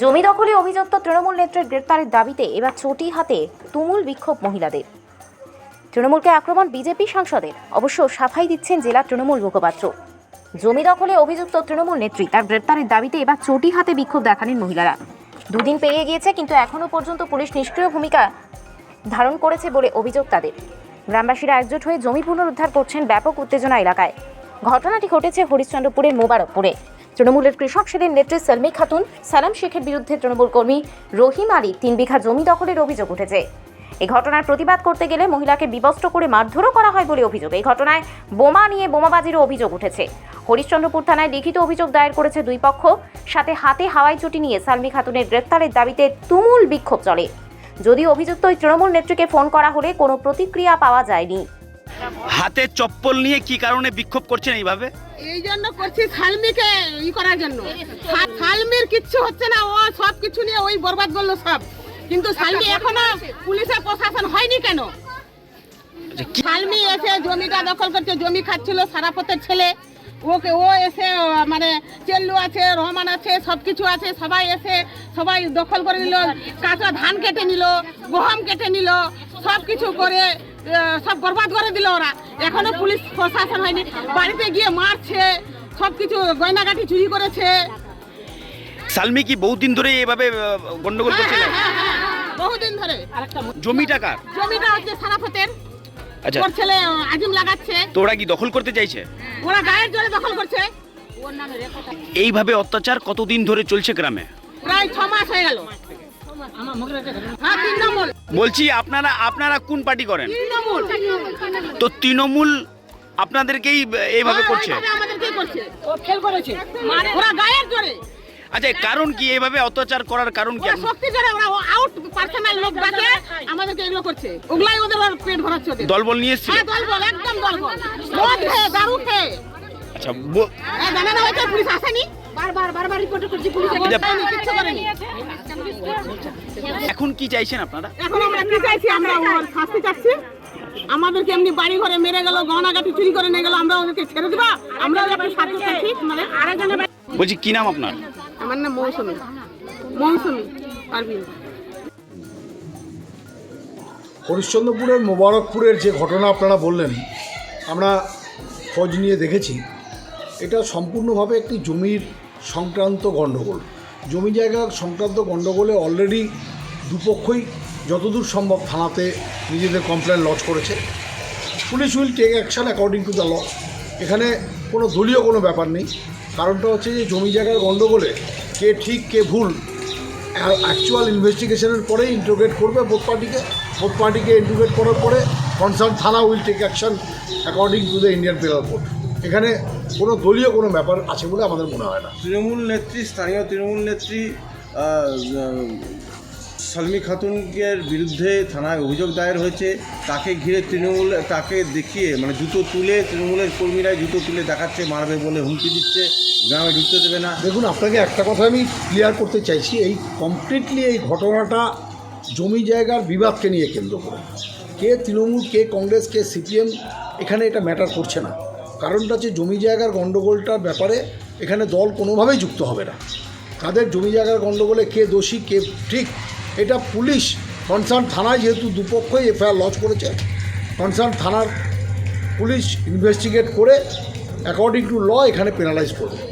জমি দখলে অভিযুক্ত তৃণমূল নেত্রীর গ্রেপ্তারের দাবিতে এবার চটি হাতে তুমুল বিক্ষোভ মহিলাদের। তৃণমূলকে আক্রমণ বিজেপি সাংসদের। অবশ্য সাফাই দিচ্ছেন জেলা তৃণমূল মুখপাত্র। জমি দখলে অভিযুক্ত তৃণমূল নেত্রী তার গ্রেপ্তারের দাবিতে এবার চটি হাতে বিক্ষোভ দেখালেন মহিলারা। দুদিন পেরিয়ে গিয়েছে, কিন্তু এখনও পর্যন্ত পুলিশ নিষ্ক্রিয় ভূমিকা ধারণ করেছে বলে অভিযোগ তাদের। গ্রামবাসীরা একজোট হয়ে জমি পুনরুদ্ধার করছেন ব্যাপক উত্তেজনা এলাকায়। ঘটনাটি ঘটেছে হরিশ্চন্দ্রপুরের মোবারকপুরে। তৃণমূলের কৃষক সেলের নেত্রী সালমি খাতুন, সালাম শেখের বিরুদ্ধে তৃণমূল কর্মী রহিম আলী তিন বিঘা জমি দখলের অভিযোগ উঠেছে। এই ঘটনার প্রতিবাদ করতে গেলে মহিলাকে বিবস্ত্র করে মারধরও করা হয় বলে অভিযোগ। এই ঘটনায় বোমা নিয়ে বোমাবাজিরও অভিযোগ উঠেছে। হরিশ্চন্দ্রপুর থানায় লিখিত অভিযোগ দায়ের করেছে দুই পক্ষ। সাথে হাতে হাওয়াই চুটি নিয়ে সালমি খাতুনের গ্রেপ্তারের দাবিতে তুমুল বিক্ষোভ চলে। যদিও অভিযুক্ত ওই তৃণমূল নেত্রীকে ফোন করা হলে কোনো প্রতিক্রিয়া পাওয়া যায়নি। হাতে চপ্পল নিয়ে কি কারণে বিক্ষোভ করছেন এইভাবে? এই জন্য করছি সালমিকে ই করার জন্য। সালমির কিচ্ছু হচ্ছে না ও সব কিছু নিয়ে ওই বরবাদ করল সব। কিন্তু সালমি এখনও পুলিশের প্রশাসন হয়নি কেন? আচ্ছা, সালমি এসে জমিটা দখল করছে জমি খাচ্ছিল সারাপতের ছেলে। ওকে ও এসে মানে চেল্লু আছে রহমান আছে সব কিছু আছে সবাই এসে সবাই দখল করে নিল কাঁচা ধান কেটে নিল গহম কেটে নিল সব কিছু করে সব বরবাদ করে দিল ওরা। এখনও পুলিশ প্রশাসন হয়নি। বাড়িতে গিয়ে মারছে সব কিছু গয়নাগাটি চুরি করেছে। সালমি কি বহুদিন ধরে এভাবে গন্ডগোল হ্যাঁ, হ্যাঁ, হ্যাঁ, বহুদিন ধরে। জমি টাকা জমিটা হচ্ছে সারাপতের আচ্ছা। ওর ছেলে আজিম লাগাচ্ছে। তো ওরা কি দখল করতে চাইছে? ওরা গায়ের জোরে দখল করছে। এইভাবে অত্যাচার কতদিন ধরে চলছে গ্রামে? প্রায় ছ মাস হয়ে গেল। হ্যাঁ বলছি আপনারা আপনারা কোন পার্টি করেন? তো তৃণমূল আপনাদেরকেই এইভাবে হ্যাঁ, করছে? জোরে। আচ্ছা কারণ কি? এইভাবে অত্যাচার করার কারণ কি? শক্তি জোরে ওরা আউট পার্সোনাল লোক ডাকে আমাদেরকে এগুলো করছে। ওগুলাই ওদের পেট ভরাচ্ছে ওদের। দলবল নিয়ে হ্যাঁ দলবল একদম দলবল। মদ খেয়ে দারু খেয়ে। আচ্ছা হ্যাঁ, পুলিশ আসেনি। এখন। কি চাইছেন আপনারা? এখন আমরা কি চাইছি? আমরা ওর শাস্তি চাচ্ছি। আমাদেরকে এমনি বাড়ি ঘরে মেরে গেল গহনাগাটি চুরি করে নিয়ে গেল আমরা ওদেরকে ছেড়ে দিবা? আমরা একটু শাস্তি চাচ্ছি মানে আরেকজনের বলছি কি নাম আপনার? আমার নাম মৌসুমী। মৌসুমী পারভিন। হরিশ্চন্দ্রপুরের মোবারকপুরের যে ঘটনা আপনারা বললেন আমরা খোঁজ নিয়ে দেখেছি। এটা সম্পূর্ণভাবে একটি জমির সংক্রান্ত গণ্ডগোল। জমি জায়গা সংক্রান্ত গণ্ডগোলে অলরেডি দুপক্ষই যতদূর সম্ভব থানাতে নিজেদের কমপ্লেন লজ করেছে। Police will take action according to the law এখানে কোনো দলীয় কোনো ব্যাপার নেই। কারণটা হচ্ছে যে জমি জায়গার গণ্ডগোলে কে ঠিক, কে ভুল অ্যাকচুয়াল ইনভেস্টিগেশনের পরে ইন্টোগ্রেট করবে বোথ পার্টিকে বোথ পার্টিকে ইন্টোগ্রেট করার পরে কনসার্ন থানা will take action according to the Indian penal code এখানে কোনো দলীয় কোনো ব্যাপার আছে বলে আমাদের মনে হয় না। তৃণমূল নেত্রী স্থানীয় তৃণমূল নেত্রী সালমি খাতুনকের বিরুদ্ধে থানায় অভিযোগ দায়ের হয়েছে। তাকে ঘিরে তৃণমূল তাকে দেখিয়ে মানে জুতো তুলে তৃণমূলের কর্মীরা জুতো তুলে দেখাচ্ছে মারবে বলে হুমকি দিচ্ছে গ্রামে ঢুকতে দেবে না। দেখুন আপনাকে একটা কথা আমি ক্লিয়ার করতে চাইছি এই কমপ্লিটলি এই ঘটনাটা জমি জায়গার বিবাদকে নিয়ে কেন্দ্র করে। কে তৃণমূল কে কংগ্রেস কে সিপিএম এখানে এটা ম্যাটার করছে না। কারণটা হচ্ছে জমি জায়গার গণ্ডগোলটার ব্যাপারে এখানে দল কোনোভাবেই যুক্ত হবে না। তাদের জমি জায়গার গণ্ডগোলে কে দোষী, কে ঠিক, এটা পুলিশ, কনসার্ন থানায় যেহেতু দুপক্ষই এফআইআর লজ করেছে, কনসার্ন থানার পুলিশ ইনভেস্টিগেট করে অ্যাকর্ডিং টু ল এখানে পেনালাইজ করবে।